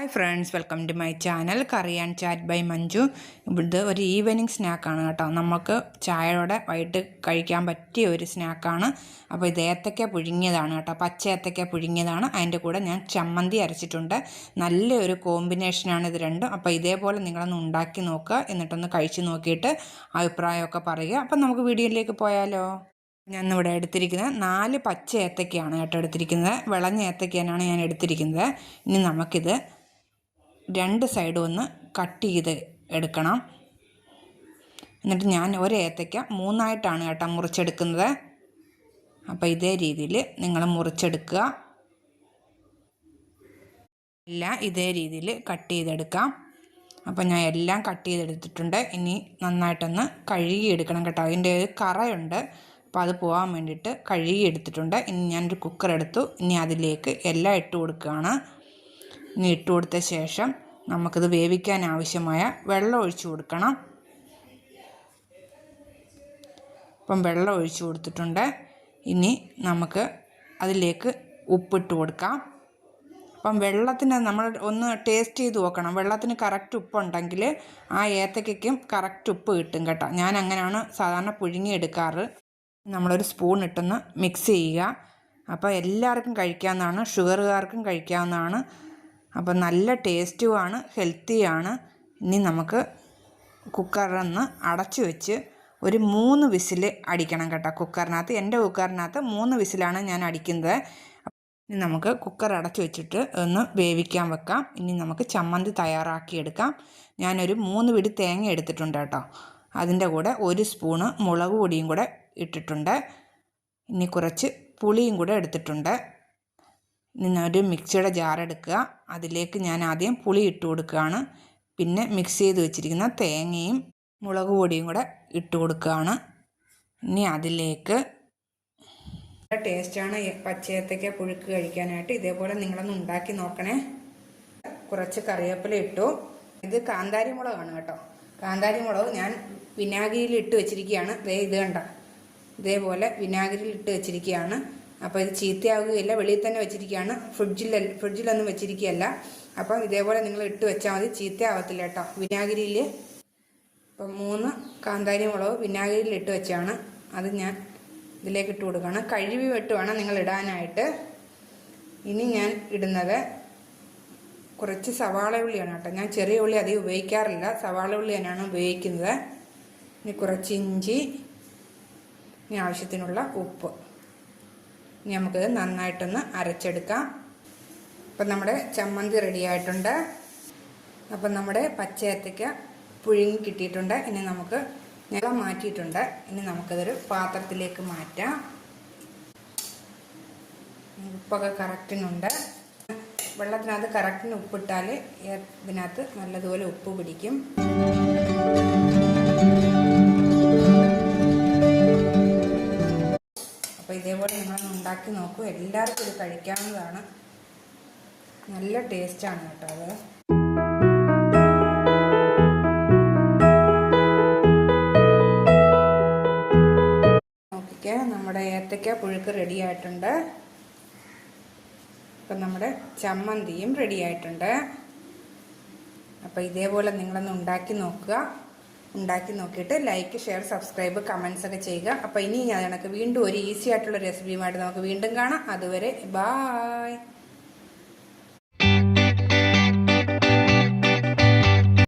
Hi friends welcome to my channel curry and chat by Manju ഇത് ഒരു evening സ്നാക്കാണ് കേട്ടോ. നമുക്ക് ചായയോടെ വൈകിട്ട് കഴിക്കാൻ പറ്റിയ ഒരു സ്നാക്കാണ് അപ്പോൾ ഇത് ഏത്തക്ക പുഴുങ്ങിയതാണ് കേട്ടോ. പച്ച ഏത്തക്ക പുഴുങ്ങിയതാണ്. അതിന്റെ കൂടെ ഞാൻ ചമ്മന്തി അരച്ചിട്ടുണ്ട്. നല്ലൊരു കോമ്പിനേഷനാണ് ഇത് രണ്ടും. അപ്പോൾ ഇതേപോലെ നിങ്ങളൊന്ന് ഉണ്ടാക്കി നോക്കുക. എന്നിട്ടൊന്ന് കഴിച്ച് നോക്കിയിട്ട് അഭിപ്രായമൊക്കെ പറയുക. അപ്പം നമുക്ക് വീഡിയോയിലേക്ക് പോയാലോ? ഞാൻ ഇവിടെ എടുത്തിരിക്കുന്നത് നാല് പച്ച ഏത്തക്കയാണ് കേട്ടോ എടുത്തിരിക്കുന്നത്. വിളഞ്ഞ ഏത്തക്കയാണ് ഞാൻ എടുത്തിരിക്കുന്നത്. ഇനി നമുക്കിത് രണ്ട് സൈഡും ഒന്ന് കട്ട് ചെയ്ത് എടുക്കണം. എന്നിട്ട് ഞാൻ ഒരു ഏത്തയ്ക്ക മൂന്നായിട്ടാണ് കേട്ടോ മുറിച്ചെടുക്കുന്നത്. അപ്പോൾ ഇതേ രീതിയിൽ നിങ്ങൾ മുറിച്ചെടുക്കുക. എല്ലാം ഇതേ രീതിയിൽ കട്ട് ചെയ്തെടുക്കാം. അപ്പോൾ ഞാൻ എല്ലാം കട്ട് ചെയ്തെടുത്തിട്ടുണ്ട്. ഇനി നന്നായിട്ടൊന്ന് കഴുകി എടുക്കണം കേട്ടോ. അതിന്റെ കറയുണ്ട്. അപ്പോൾ അത് പോകാൻ വേണ്ടിയിട്ട് കഴുകി എടുത്തിട്ടുണ്ട് ഇനി ഞാനൊരു കുക്കർ എടുത്തു. ഇനി അതിലേക്ക് എല്ലാം ഇട്ട് കൊടുക്കുകയാണ്. ഇനി ഇട്ട് കൊടുത്ത ശേഷം നമുക്കിത് വേവിക്കാൻ ആവശ്യമായ വെള്ളം ഒഴിച്ചു കൊടുക്കണം. അപ്പം വെള്ളം ഒഴിച്ചു കൊടുത്തിട്ടുണ്ട്. ഇനി നമുക്ക് അതിലേക്ക് ഉപ്പിട്ട് കൊടുക്കാം. അപ്പം വെള്ളത്തിന് നമ്മൾ ഒന്ന് ടേസ്റ്റ് ചെയ്ത് നോക്കണം. വെള്ളത്തിന് കറക്റ്റ് ഉപ്പുണ്ടെങ്കിൽ ആ ഏത്തക്കും കറക്റ്റ് ഉപ്പ് കിട്ടും കേട്ടോ. ഞാൻ അങ്ങനെയാണ് സാധാരണ പുഴുങ്ങി എടുക്കാറ് നമ്മളൊരു സ്പൂൺ ഇട്ടൊന്ന് മിക്സ് ചെയ്യുക. അപ്പോൾ എല്ലാവർക്കും കഴിക്കാവുന്നതാണ് ഷുഗറുകാർക്കും കഴിക്കാവുന്നതാണ്. അപ്പോൾ നല്ല ടേസ്റ്റുമാണ് ഹെൽത്തിയാണ്. ഇനി നമുക്ക് കുക്കറിന്ന് അടച്ചു വെച്ച് ഒരു മൂന്ന് വിസിൽ അടിക്കണം കേട്ടോ. കുക്കറിനകത്ത് എന്റെ കുക്കറിനകത്ത് മൂന്ന് വിസിലാണ് ഞാൻ അടിക്കുന്നത്. ഇനി നമുക്ക് കുക്കർ അടച്ചു വെച്ചിട്ട് ഒന്ന് വേവിക്കാൻ വെക്കാം. ഇനി നമുക്ക് ചമ്മന്തി തയ്യാറാക്കിയെടുക്കാം ഞാനൊരു മൂന്ന് പിടി തേങ്ങ എടുത്തിട്ടുണ്ട് കേട്ടോ. അതിന്റെ കൂടെ ഒരു സ്പൂണ് മുളക് പൊടിയും കൂടെ ഇട്ടിട്ടുണ്ട്. ഇനി കുറച്ച് പുളിയും കൂടെ എടുത്തിട്ടുണ്ട്. ഒരു മിക്സിയുടെ ജാർ എടുക്കുക. അതിലേക്ക് ഞാൻ ആദ്യം പുളി ഇട്ട് കൊടുക്കുകയാണ്. പിന്നെ മിക്സ് ചെയ്ത് വെച്ചിരിക്കുന്ന തേങ്ങയും മുളക് പൊടിയും കൂടെ ഇട്ട് കൊടുക്കുകയാണ്. ഇനി അതിലേക്ക് ടേസ്റ്റാണ് പച്ചയത്തേക്ക് പുഴുക്ക് കഴിക്കാനായിട്ട്. ഇതേപോലെ നിങ്ങളൊന്ന് ഉണ്ടാക്കി നോക്കണേ. കുറച്ച് കറിവേപ്പില ഇട്ടു. ഇത് കാന്താരി മുളകാണ് കേട്ടോ. കാന്താരി മുളക് ഞാൻ വിനാഗിരിയിൽ ഇട്ട് വെച്ചിരിക്കുകയാണ്. ദേ ഇത് കണ്ട. ഇതേപോലെ വിനാഗിരിയിൽ ഇട്ട് വെച്ചിരിക്കുകയാണ്. അപ്പോൾ ഇത് ചീത്തയാവുകയില്ല. വെളിയിൽ തന്നെ വെച്ചിരിക്കുകയാണ്. ഫ്രിഡ്ജിൽ ഫ്രിഡ്ജിലൊന്നും വെച്ചിരിക്കുകയല്ല. അപ്പം ഇതേപോലെ നിങ്ങൾ ഇട്ട് വെച്ചാൽ മതി. ചീത്തയാവത്തില്ല കേട്ടോ. വിനാഗിരിയിൽ ഇപ്പം മൂന്ന് കാന്താരി മുളക് വിനാഗിരിയിൽ ഇട്ട് വെച്ചാണ്. അത് ഞാൻ ഇതിലേക്ക് ഇട്ട് കൊടുക്കുകയാണ്. കഴുകി വെട്ട് വേണം നിങ്ങൾ ഇടാനായിട്ട്. ഇനി ഞാൻ ഇടുന്നത് കുറച്ച് സവാള ഉള്ളിയാണ് കേട്ടോ. ഞാൻ ചെറിയ ഉള്ളി അധികം ഉപയോഗിക്കാറില്ല. സവാള ഉള്ളി തന്നെയാണ് ഉപയോഗിക്കുന്നത്. ഇനി കുറച്ച് ഇഞ്ചി. ഇനി ആവശ്യത്തിനുള്ള ഉപ്പ്. ഇനി നമുക്കിത് നന്നായിട്ടൊന്ന് അരച്ചെടുക്കാം. അപ്പം നമ്മുടെ ചമ്മന്തി റെഡിയായിട്ടുണ്ട് അപ്പം നമ്മുടെ പച്ചയത്തയ്ക്ക പുഴുങ്ങി കിട്ടിയിട്ടുണ്ട്. ഇനി നമുക്ക് നില മാറ്റിയിട്ടുണ്ട്. ഇനി നമുക്കതൊരു പാത്രത്തിലേക്ക് മാറ്റാം. ഉപ്പൊക്കെ കറക്റ്റിനുണ്ട്. വെള്ളത്തിനകത്ത് കറക്റ്റിന് ഉപ്പിട്ടാൽ ഇതിനകത്ത് നല്ലതുപോലെ ഉപ്പ് പിടിക്കും. അപ്പോൾ ഇതേപോലെ നിങ്ങളൊന്ന് ഉണ്ടാക്കി നോക്കൂ. എല്ലാവർക്കും ഇത് കഴിക്കാവുന്നതാണ്. നല്ല ടേസ്റ്റാണ് കേട്ടോ അത്. നമ്മുടെ ഏത്തക്ക പുഴുക്ക് റെഡി ആയിട്ടുണ്ട്. ഇപ്പം നമ്മുടെ ചമ്മന്തിയും റെഡി ആയിട്ടുണ്ട്. അപ്പോൾ ഇതേപോലെ നിങ്ങളൊന്ന് ഉണ്ടാക്കി നോക്കുക. ഉണ്ടാക്കി നോക്കിയിട്ട് ലൈക്ക് ഷെയർ സബ്സ്ക്രൈബ് കമൻസ് ഒക്കെ ചെയ്യുക. അപ്പോൾ ഇനി ഞാൻ വീണ്ടും ഒരു ഈസി ആയിട്ടുള്ള റെസിപ്പിയുമായിട്ട് നമുക്ക് വീണ്ടും കാണാം. അതുവരെ ബായ്